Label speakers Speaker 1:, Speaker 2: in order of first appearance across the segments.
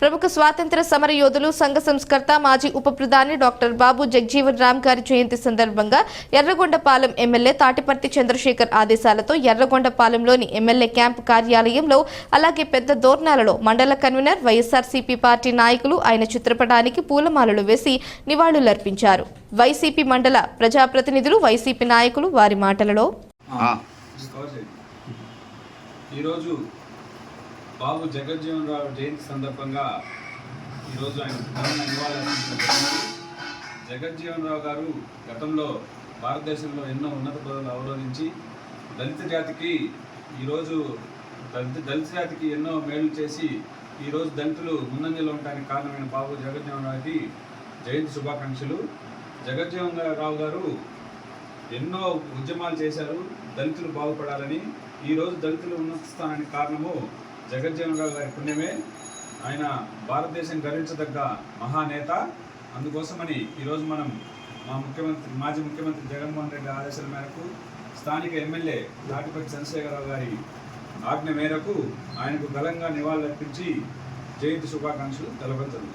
Speaker 1: ప్రముఖ స్వాతంత్ర సమర యోధులు సంఘ సంస్కర్త మాజీ ఉప ప్రధాని డాక్టర్ బాబు జగ్జీవన్ రామ్ గారి జయంతి సందర్భంగా ఎర్రగొండపాలెం ఎమ్మెల్యే తాటిపర్తి చంద్రశేఖర్ ఆదేశాలతో ఎర్రగొండపాలెంలోని ఎమ్మెల్యే క్యాంపు కార్యాలయంలో అలాగే పెద్ద దోర్నాలలో మండల కన్వీనర్ వైఎస్ఆర్సీపీ పార్టీ నాయకులు ఆయన చిత్రపటానికి పూలమాలలు వేసి నివాళులర్పించారు వైసీపీ మండల ప్రజాప్రతినిధులు వైసీపీ నాయకులు వారి మాటలలో.
Speaker 2: ఈరోజు బాబు జగజ్జీవన్ రావు జయంతి సందర్భంగా ఈరోజు ఆయన ఘనంగా నివాళులర్పించడం జగజ్జీవన్ రావు గారు గతంలో భారతదేశంలో ఎన్నో ఉన్నత పదవులు అవరోధించి దళిత జాతికి ఈరోజు దళిత దళిత జాతికి ఎన్నో మేలు చేసి ఈరోజు దళితులు ముందంజలో ఉండడానికి కారణమైన బాబు జగజ్జీవన్ రావుకి జయంతి శుభాకాంక్షలు. జగజ్జీవన్ రావు గారు ఎన్నో ఉద్యమాలు చేశారు. దళితులు బాగుపడాలని. ఈరోజు దళితులు ఉన్నత స్థానానికి కారణము జగజ్జీవన్ రావు గారి పుణ్యమే. ఆయన భారతదేశం గర్వించదగ్గ మహానేత. అందుకోసమని ఈరోజు మనం మా ముఖ్యమంత్రి మాజీ ముఖ్యమంత్రి జగన్మోహన్ రెడ్డి ఆదేశాల మేరకు స్థానిక ఎమ్మెల్యే నాటిపల్లి చంద్రశేఖరరావు గారి ఆజ్ఞ మేరకు ఆయనకు ఘనంగా నివాళులర్పించి జయంతి శుభాకాంక్షలు తెలపడం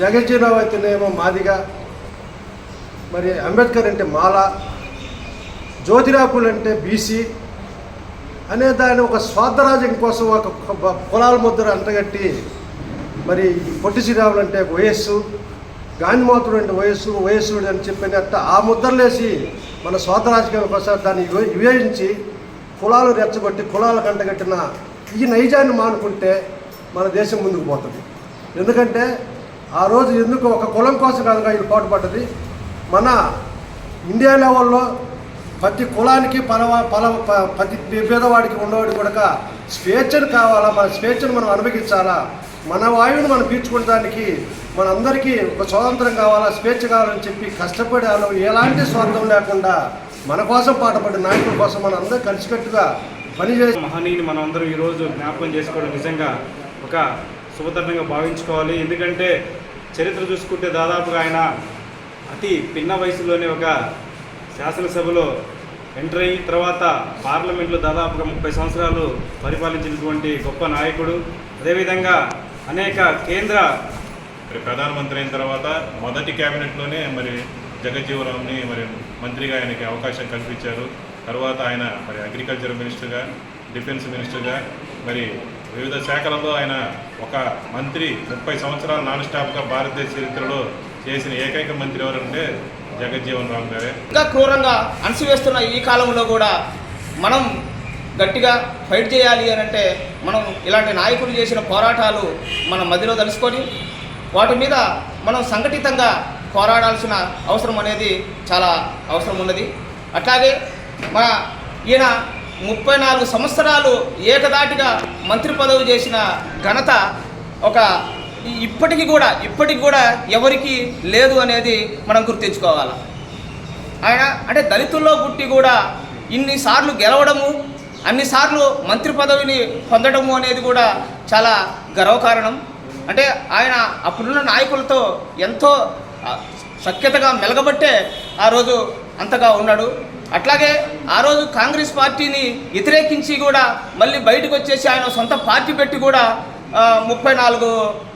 Speaker 3: జగజ్జీరావు అయితేనేమో మాదిగా. మరి అంబేద్కర్ అంటే మాల. జ్యోతిరాపులు అంటే బీసీ. అనే దాని ఒక స్వార్థరాజ్యం కోసం ఒక ఒక కులాల ముద్ర అంటగట్టి మరి పొట్టి శ్రీరాములు అంటే వయస్సు గాంధీమాతుడు అంటే వయస్సు వయస్సుడు అని చెప్పినట్ట ఆ ముద్రలేసి మన స్వార్థరాజకీయం కోసం దాన్ని విభ- కులాలు రెచ్చగొట్టి కులాలు కంటగట్టిన ఈ నైజాన్ని మానుకుంటే మన దేశం ముందుకు పోతుంది. ఎందుకంటే ఆ రోజు ఎందుకు ఒక కులం కోసం కాదు ఇది పాటుపడ్డది? మన ఇండియా లెవెల్లో ప్రతి కులానికి పలవ పల ప్రతి పేదవాడికి ఉన్నవాడికి కూడా స్వేచ్ఛను కావాలా మన స్వేచ్ఛను మనం అనుభవించాలా మన వాయువును మనం పీల్చుకోవడానికి మనందరికీ ఒక స్వాతంత్రం కావాలా స్వేచ్ఛ కావాలని చెప్పి కష్టపడి వాళ్ళు ఎలాంటి స్వార్థం లేకుండా మన కోసం పాటుపడే నాయకుల కోసం మనం అందరూ కలిసికట్టుగా పనిచేసి
Speaker 4: మహనీయుని మనం అందరం ఈరోజు జ్ఞాపకం చేసుకోవడం నిజంగా ఒక శుభతరంగా భావించుకోవాలి. ఎందుకంటే చరిత్ర చూసుకుంటే దాదాపుగా ఆయన అతి పిన్న వయసులోనే ఒక శాసనసభలో ఎంటర్ అయిన తర్వాత పార్లమెంట్లో దాదాపుగా ముప్పై సంవత్సరాలు పరిపాలించినటువంటి గొప్ప నాయకుడు. అదేవిధంగా అనేక కేంద్ర
Speaker 5: మరి ప్రధానమంత్రి అయిన తర్వాత మొదటి క్యాబినెట్లోనే మరి జగజ్జీవరామ్ని మరి మంత్రిగా ఆయనకి అవకాశం కల్పించారు. తర్వాత ఆయన మరి అగ్రికల్చర్ మినిస్టర్గా డిఫెన్స్ మినిస్టర్గా మరి వివిధ శాఖలలో ఆయన ఒక మంత్రి ముప్పై సంవత్సరాలు నాన్ స్టాప్గా భారతదేశ చరిత్రలో చేసిన ఏకైక మంత్రి ఎవరంటే జగజ్జీవన్ రామ్ గారే.
Speaker 6: ఇంకా క్రూరంగా అణసివేస్తున్న ఈ కాలంలో కూడా మనం గట్టిగా ఫైట్ చేయాలి అని అంటే మనం ఇలాంటి నాయకులు చేసిన పోరాటాలు మన మధ్యలో తెలుసుకొని వాటి మీద మనం సంఘటితంగా పోరాడాల్సిన అవసరం అనేది చాలా అవసరం ఉన్నది. అట్లాగే మన ఈయన ముప్పై నాలుగు సంవత్సరాలు ఏకదాటిగా మంత్రి పదవి చేసిన ఘనత ఒక ఇప్పటికి కూడా ఇప్పటికి కూడా ఎవరికి లేదు అనేది మనం గుర్తించుకోవాలి? ఆయన అంటే దళితుల్లో పుట్టి కూడా ఇన్నిసార్లు గెలవడము అన్నిసార్లు మంత్రి పదవిని పొందడము అనేది కూడా చాలా గర్వకారణం. అంటే ఆయన అప్పుడున్న నాయకులతో ఎంతో సఖ్యతగా మెలగబట్టే ఆ రోజు అంతగా ఉన్నాడు. అట్లాగే ఆ రోజు కాంగ్రెస్ పార్టీని వ్యతిరేకించి కూడా మళ్ళీ బయటకు వచ్చేసి ఆయన సొంత పార్టీ పెట్టి కూడా ముప్పై నాలుగు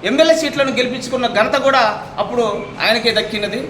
Speaker 6: ఎమ్మెల్యే సీట్లను గెలిపించుకున్న ఘనత కూడా అప్పుడు ఆయనకే దక్కినది.